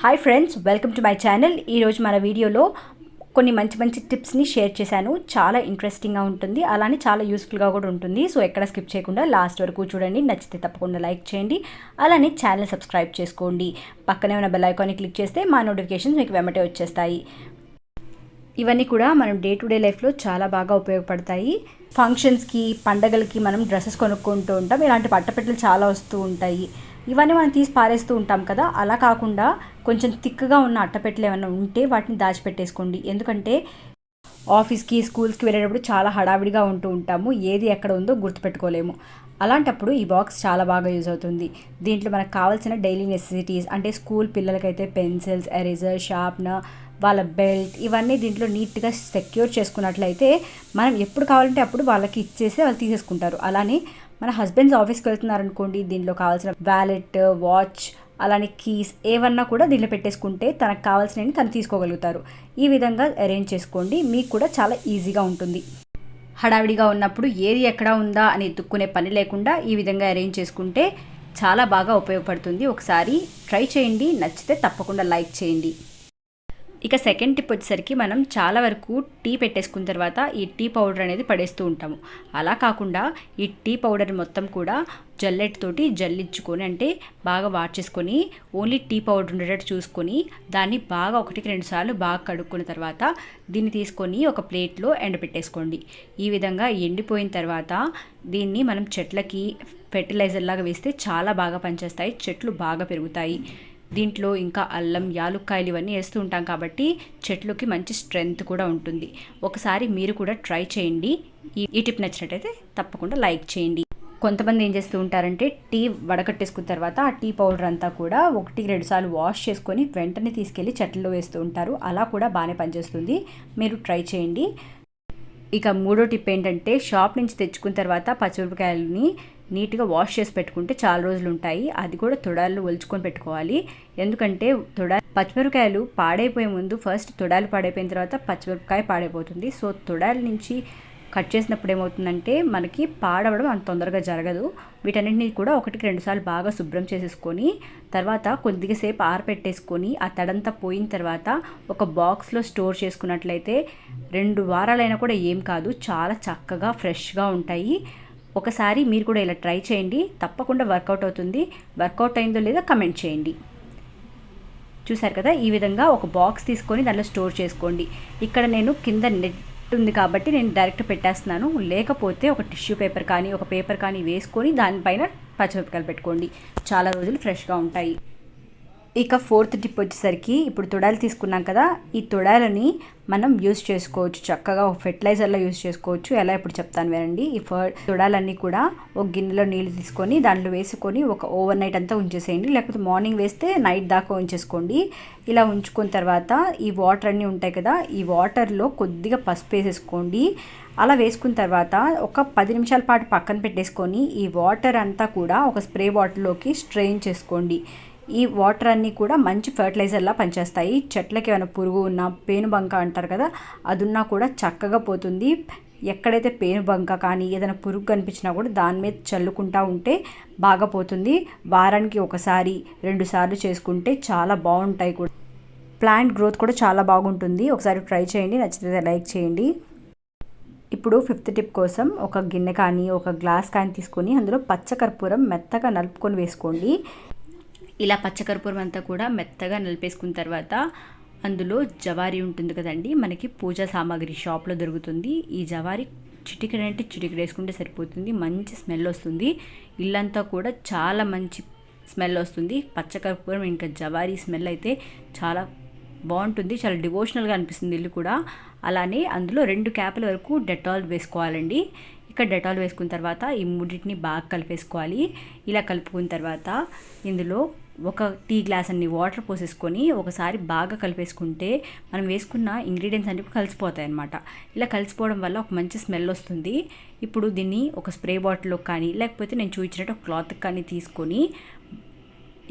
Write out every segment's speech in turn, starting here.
Hi friends welcome to my channel ఈరోజు మన వీడియోలో కొన్ని మంచి మంచి టిప్స్ని షేర్ చేశాను. చాలా ఇంట్రెస్టింగ్గా ఉంటుంది. అలానే చాలా యూస్ఫుల్గా కూడా ఉంటుంది. సో ఎక్కడ స్కిప్ చేయకుండా లాస్ట్ వరకు చూడండి. నచ్చితే తప్పకుండా లైక్ చేయండి. అలానే ఛానల్ సబ్స్క్రైబ్ చేసుకోండి. పక్కనే ఉన్న బెల్ ఐకాన్ని క్లిక్ చేస్తే మా నోటిఫికేషన్స్ మీకు వెంబటే వచ్చేస్తాయి. ఇవన్నీ కూడా మనం డే టు డే లైఫ్లో చాలా బాగా ఉపయోగపడతాయి. ఫంక్షన్స్కి పండగలకి మనం డ్రెస్సెస్ కొనుక్కుంటూ ఉంటాం. ఇలాంటి పట్టపెట్టలు చాలా వస్తూ ఉంటాయి. ఇవన్నీ మనం తీసి పారేస్తూ ఉంటాం కదా. అలా కాకుండా కొంచెం థిక్గా ఉన్న అట్టపెట్టలు ఏమైనా ఉంటే వాటిని దాచిపెట్టేసుకోండి. ఎందుకంటే ఆఫీస్కి స్కూల్స్కి వెళ్ళేటప్పుడు చాలా హడావిడిగా ఉంటూ ఉంటాము. ఏది ఎక్కడ ఉందో గుర్తుపెట్టుకోలేము. అలాంటప్పుడు ఈ బాక్స్ చాలా బాగా యూజ్ అవుతుంది. దీంట్లో మనకు కావాల్సిన డైలీ నెసెసిటీస్ అంటే స్కూల్ పిల్లలకైతే పెన్సిల్స్ ఎరేజర్ షార్ప్నర్ వాళ్ళ బెల్ట్ ఇవన్నీ దీంట్లో నీట్గా సెక్యూర్ చేసుకున్నట్లయితే మనం ఎప్పుడు కావాలంటే అప్పుడు వాళ్ళకి ఇచ్చేసి వాళ్ళు తీసేసుకుంటారు. అలానే మన హస్బెండ్స్ ఆఫీస్కి వెళ్తున్నారనుకోండి దీనిలో కావాల్సిన వ్యాలెట్ వాచ్ అలానే కీస్ ఏవన్నా కూడా దీనిలో పెట్టేసుకుంటే తనకు కావాల్సినవి తను తీసుకోగలుగుతారు. ఈ విధంగా అరేంజ్ చేసుకోండి మీకు కూడా చాలా ఈజీగా ఉంటుంది. హడావిడిగా ఉన్నప్పుడు ఏది ఎక్కడ ఉందా అని ఎత్తుక్కునే పని లేకుండా ఈ విధంగా అరేంజ్ చేసుకుంటే చాలా బాగా ఉపయోగపడుతుంది. ఒకసారి ట్రై చేయండి నచ్చితే తప్పకుండా లైక్ చేయండి. ఇక సెకండ్ టిప్ వచ్చేసరికి మనం చాలా వరకు టీ పెట్టేసుకున్న తర్వాత ఈ టీ పౌడర్ అనేది పడేస్తూ ఉంటాము. అలా కాకుండా ఈ టీ పౌడర్ మొత్తం కూడా జల్లెట్తోటి జల్లించుకొని అంటే బాగా వాడ్చేసుకొని ఓన్లీ టీ పౌడర్ ఉండేటట్టు చూసుకొని దాన్ని బాగా ఒకటికి రెండు సార్లు బాగా కడుక్కున్న తర్వాత దీన్ని తీసుకొని ఒక ప్లేట్లో ఎండబెట్టేసుకోండి. ఈ విధంగా ఎండిపోయిన తర్వాత దీన్ని మనం చెట్లకి ఫెర్టిలైజర్ లాగా వేస్తే చాలా బాగా పనిచేస్తాయి చెట్లు బాగా పెరుగుతాయి. దీంట్లో ఇంకా అల్లం యాలుక్కాయలు ఇవన్నీ వేస్తూ ఉంటాం కాబట్టి చెట్లుకి మంచి స్ట్రెంగ్త్ కూడా ఉంటుంది. ఒకసారి మీరు కూడా ట్రై చేయండి. ఈ టిప్ నచ్చినట్టయితే తప్పకుండా లైక్ చేయండి. కొంతమంది ఏం చేస్తూ ఉంటారంటే టీ వడకట్టేసుకున్న తర్వాత ఆ టీ పౌడర్ అంతా కూడా ఒకటి రెండు సార్లు వాష్ చేసుకొని వెంటనే తీసుకెళ్ళి చెట్లలో వేస్తూ ఉంటారు. అలా కూడా బాగానే పనిచేస్తుంది. మీరు ట్రై చేయండి. ఇక మూడో టిప్ ఏంటంటే షాప్ నుంచి తెచ్చుకున్న తర్వాత పచ్చిమిరపకాయలని నీట్గా వాష్ చేసి పెట్టుకుంటే చాలా రోజులు ఉంటాయి. అది కూడా తొడాలు ఒలుచుకొని పెట్టుకోవాలి. ఎందుకంటే తొడా పచ్చిమిరపకాయలు పాడైపోయే ముందు ఫస్ట్ తొడాలు పాడైపోయిన తర్వాత పచ్చిమిరపకాయ పాడైపోతుంది. సో తొడాల నుంచి కట్ చేసినప్పుడు ఏమవుతుందంటే మనకి పాడవడం అంత తొందరగా జరగదు. వీటన్నింటినీ కూడా ఒకటికి రెండుసార్లు బాగా శుభ్రం చేసేసుకొని తర్వాత కొద్దిగా సేపు ఆరపెట్టేసుకొని ఆ తడంతా పోయిన తర్వాత ఒక బాక్స్లో స్టోర్ చేసుకున్నట్లయితే రెండు వారాలైనా కూడా ఏం కాదు చాలా చక్కగా ఫ్రెష్గా ఉంటాయి. ఒకసారి మీరు కూడా ఇలా ట్రై చేయండి. తప్పకుండా వర్కౌట్ అవుతుంది. వర్కౌట్ అయిందో లేదో కమెంట్ చేయండి. చూసారు కదా? ఈ విధంగా ఒక బాక్స్ తీసుకొని దాంట్లో స్టోర్ చేసుకోండి. ఇక్కడ నేను కింద నెట్ ఉంది కాబట్టి నేను డైరెక్ట్ పెట్టేస్తున్నాను. లేకపోతే ఒక టిష్యూ పేపర్ కానీ ఒక పేపర్ కానీ వేసుకొని దానిపైన పచ్చిమిరపకాయలు పెట్టుకోండి. చాలా రోజులు ఫ్రెష్గా ఉంటాయి. ఇక ఫోర్త్ టిప్ వచ్చేసరికి ఇప్పుడు తొడాలు తీసుకున్నాం కదా ఈ తొడాలని మనం యూస్ చేసుకోవచ్చు. చక్కగా ఒక ఫెర్టిలైజర్లో యూస్ చేసుకోవచ్చు. ఎలా ఇప్పుడు చెప్తాను వినండి. ఈ ఫర్ తొడాలన్నీ కూడా ఒక గిన్నెలో నీళ్ళు తీసుకొని దాంట్లో వేసుకొని ఒక ఓవర్ నైట్ అంతా ఉంచేసేయండి. లేకపోతే మార్నింగ్ వేస్తే నైట్ దాకా ఉంచేసుకోండి. ఇలా ఉంచుకున్న తర్వాత ఈ వాటర్ అన్నీ ఉంటాయి కదా ఈ వాటర్లో కొద్దిగా పసుపు వేసేసుకోండి. అలా వేసుకున్న తర్వాత ఒక పది నిమిషాల పాటు పక్కన పెట్టేసుకొని ఈ వాటర్ అంతా కూడా ఒక స్ప్రే బాటిల్లోకి స్ట్రెయిన్ చేసుకోండి. ఈ వాటర్ అన్నీ కూడా మంచి ఫర్టిలైజర్లా పనిచేస్తాయి. చెట్లకి ఏమైనా పురుగు ఉన్నా పేనుబంక అంటారు కదా అది ఉన్నా కూడా చక్కగా పోతుంది. ఎక్కడైతే పేనుబంక కానీ ఏదైనా పురుగు కనిపించినా కూడా దాని మీద చల్లుకుంటా ఉంటే బాగా పోతుంది. వారానికి ఒకసారి రెండుసార్లు చేసుకుంటే చాలా బాగుంటాయి కూడా. ప్లాంట్ గ్రోత్ కూడా చాలా బాగుంటుంది. ఒకసారి ట్రై చేయండి. నచ్చితే లైక్ చేయండి. ఇప్పుడు ఫిఫ్త్ టిప్ కోసం ఒక గిన్నె కానీ ఒక గ్లాస్ కానీ తీసుకొని అందులో పచ్చకర్పూరం మెత్తగా నలుపుకొని వేసుకోండి. ఇలా పచ్చకర్పూరం అంతా కూడా మెత్తగా నలిపేసుకున్న తర్వాత అందులో జవారి ఉంటుంది కదండి మనకి పూజా సామాగ్రి షాప్లో దొరుకుతుంది. ఈ జవారి చిటికెడ అంటే చిటికెడ వేసుకుంటే సరిపోతుంది మంచి స్మెల్ వస్తుంది. ఇల్లంతా కూడా చాలా మంచి స్మెల్ వస్తుంది. పచ్చకర్పూరం ఇంకా జవారీ స్మెల్ అయితే చాలా బాగుంటుంది చాలా డివోషనల్గా అనిపిస్తుంది ఇల్లు కూడా. అలానే అందులో రెండు క్యాపుల వరకు డెటాల్ వేసుకోవాలండి. ఇక్కడ డెటాల్ వేసుకున్న తర్వాత ఈ మూడింటిని బాగా కలిపేసుకోవాలి. ఇలా కలుపుకున్న తర్వాత ఇందులో ఒక టీ గ్లాస్ అన్ని వాటర్ పోసేసుకొని ఒకసారి బాగా కలిపేసుకుంటే మనం వేసుకున్న ఇంగ్రీడియంట్స్ అన్ని కలిసిపోతాయి అనమాట ఇలా కలిసిపోవడం వల్ల ఒక మంచి స్మెల్ వస్తుంది. ఇప్పుడు దీన్ని ఒక స్ప్రే బాటిల్లో కానీ లేకపోతే నేను చూపించినట్టు ఒక క్లాత్ కానీ తీసుకొని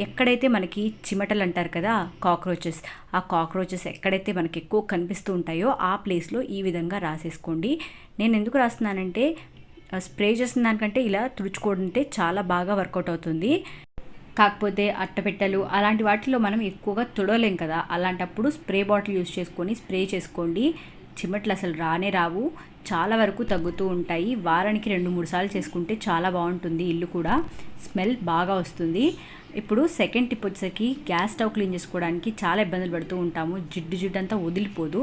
ఎక్కడైతే మనకి చిమటలు అంటారు కదా కాక్రోచెస్ ఆ కాక్రోచెస్ ఎక్కడైతే మనకి ఎక్కువ కనిపిస్తూ ఉంటాయో ఆ ప్లేస్లో ఈ విధంగా రాసేసుకోండి. నేను ఎందుకు రాస్తున్నానంటే స్ప్రే చేసిన దానికంటే ఇలా తుడుచుకుంటే చాలా బాగా వర్కౌట్ అవుతుంది. కాకపోతే అట్టపెట్టెలు అలాంటి వాటిలో మనం ఎక్కువగా తుడవలేం కదా. అలాంటప్పుడు స్ప్రే బాటిల్ యూస్ చేసుకొని స్ప్రే చేసుకోండి. చిమట్లు అసలు రానే రావు. చాలా వరకు తగ్గుతూ ఉంటాయి. వారానికి రెండు మూడు సార్లు చేసుకుంటే చాలా బాగుంటుంది. ఇల్లు కూడా స్మెల్ బాగా వస్తుంది. ఇప్పుడు సెకండ్ టిప్ వచ్చేసరికి గ్యాస్ స్టవ్ క్లీన్ చేసుకోవడానికి చాలా ఇబ్బందులు పడుతూ ఉంటాము. జిడ్డు జిడ్డు అంతా వదిలిపోదు.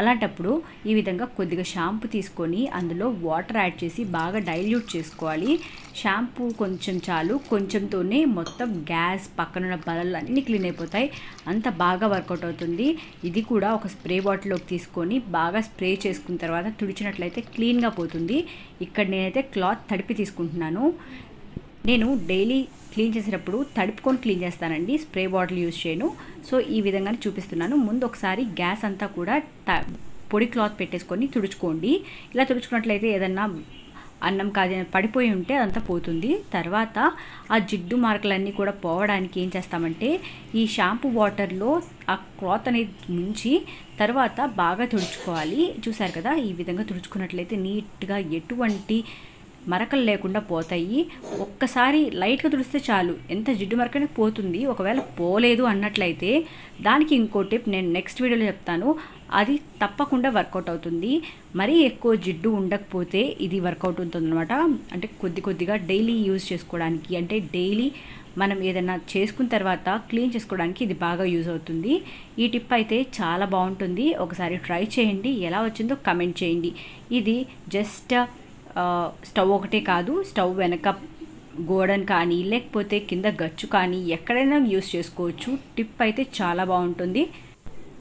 అలాంటప్పుడు ఈ విధంగా కొద్దిగా షాంపూ తీసుకొని అందులో వాటర్ యాడ్ చేసి బాగా డైల్యూట్ చేసుకోవాలి. షాంపూ కొంచెం చాలు. కొంచెంతోనే మొత్తం గ్యాస్ పక్కనున్న బలలు అన్నీ క్లీన్ అయిపోతాయి. అంత బాగా వర్కౌట్ అవుతుంది. ఇది కూడా ఒక స్ప్రే బాటిల్లోకి తీసుకొని బాగా స్ప్రే చేసుకున్న తర్వాత తుడిచినట్లయితే క్లీన్గా పోతుంది. ఇక్కడ నేనైతే క్లాత్ తడిపి తీసుకుంటున్నాను. నేను డైలీ క్లీన్ చేసేటప్పుడు తడుపుకొని క్లీన్ చేస్తానండి స్ప్రే బాటిల్ యూజ్ చేయను. సో ఈ విధంగానే చూపిస్తున్నాను. ముందు ఒకసారి గ్యాస్ అంతా కూడా పొడి క్లాత్ పెట్టేసుకొని తుడుచుకోండి. ఇలా తుడుచుకున్నట్లయితే ఏదన్నా అన్నం కాదు పడిపోయి ఉంటే అదంతా పోతుంది. తర్వాత ఆ జిడ్డు మార్కులన్నీ కూడా పోవడానికి ఏం చేస్తామంటే ఈ షాంపూ వాటర్లో ఆ క్లాత్ అనేది ముంచి తర్వాత బాగా తుడుచుకోవాలి. చూసారు కదా ఈ విధంగా తుడుచుకున్నట్లయితే నీట్గా ఎటువంటి మరకలు లేకుండా పోతాయి. ఒక్కసారి లైట్గా తుడిస్తే చాలు. ఎంత జిడ్డు మరకనే పోతుంది. ఒకవేళ పోలేదు అన్నట్లయితే దానికి ఇంకో టిప్ నేను నెక్స్ట్ వీడియోలో చెప్తాను. అది తప్పకుండా వర్కౌట్ అవుతుంది. మరీ ఎక్కువ జిడ్డు ఉండకపోతే ఇది వర్కౌట్ అవుతుంది అనమాట అంటే కొద్ది కొద్దిగా డైలీ యూజ్ చేసుకోవడానికి. అంటే డైలీ మనం ఏదైనా చేసుకున్న తర్వాత క్లీన్ చేసుకోవడానికి ఇది బాగా యూజ్ అవుతుంది. ఈ టిప్ అయితే చాలా బాగుంటుంది. ఒకసారి ట్రై చేయండి. ఎలా వచ్చిందో కమెంట్ చేయండి. ఇది జస్ట్ స్టవ్ ఒకటే కాదు స్టవ్ వెనక గోడన్ కానీ లేకపోతే కింద గచ్చు కానీ ఎక్కడైనా యూస్ చేసుకోవచ్చు. టిప్ అయితే చాలా బాగుంటుంది.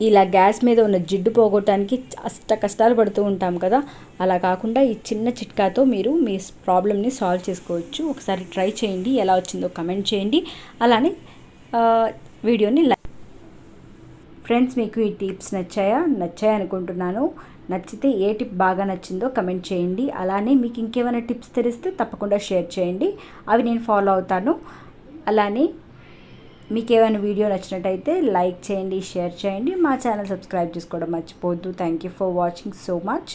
ఇలా గ్యాస్ మీద ఉన్న జిడ్డు పోగొట్టడానికి అష్ట కష్టాలు పడుతూ ఉంటాం కదా. అలా కాకుండా ఈ చిన్న చిట్కాతో మీరు మీ ప్రాబ్లమ్ని సాల్వ్ చేసుకోవచ్చు. ఒకసారి ట్రై చేయండి. ఎలా వచ్చిందో కమెంట్ చేయండి. అలానే వీడియోని ఫ్రెండ్స్ మీకు ఈ టిప్స్ నచ్చాయా? నచ్చాయి అనుకుంటున్నాను నచ్చితే ఏ టిప్ బాగా నచ్చిందో కమెంట్ చేయండి. అలానే మీకు ఇంకేమైనా టిప్స్ తెలిస్తే తప్పకుండా షేర్ చేయండి. అవి నేను ఫాలో అవుతాను. అలానే మీకు ఏమైనా వీడియో నచ్చినట్టయితే లైక్ చేయండి షేర్ చేయండి. మా ఛానల్ సబ్స్క్రైబ్ చేసుకోవడం మర్చిపోవద్దు. Thank you for watching so much.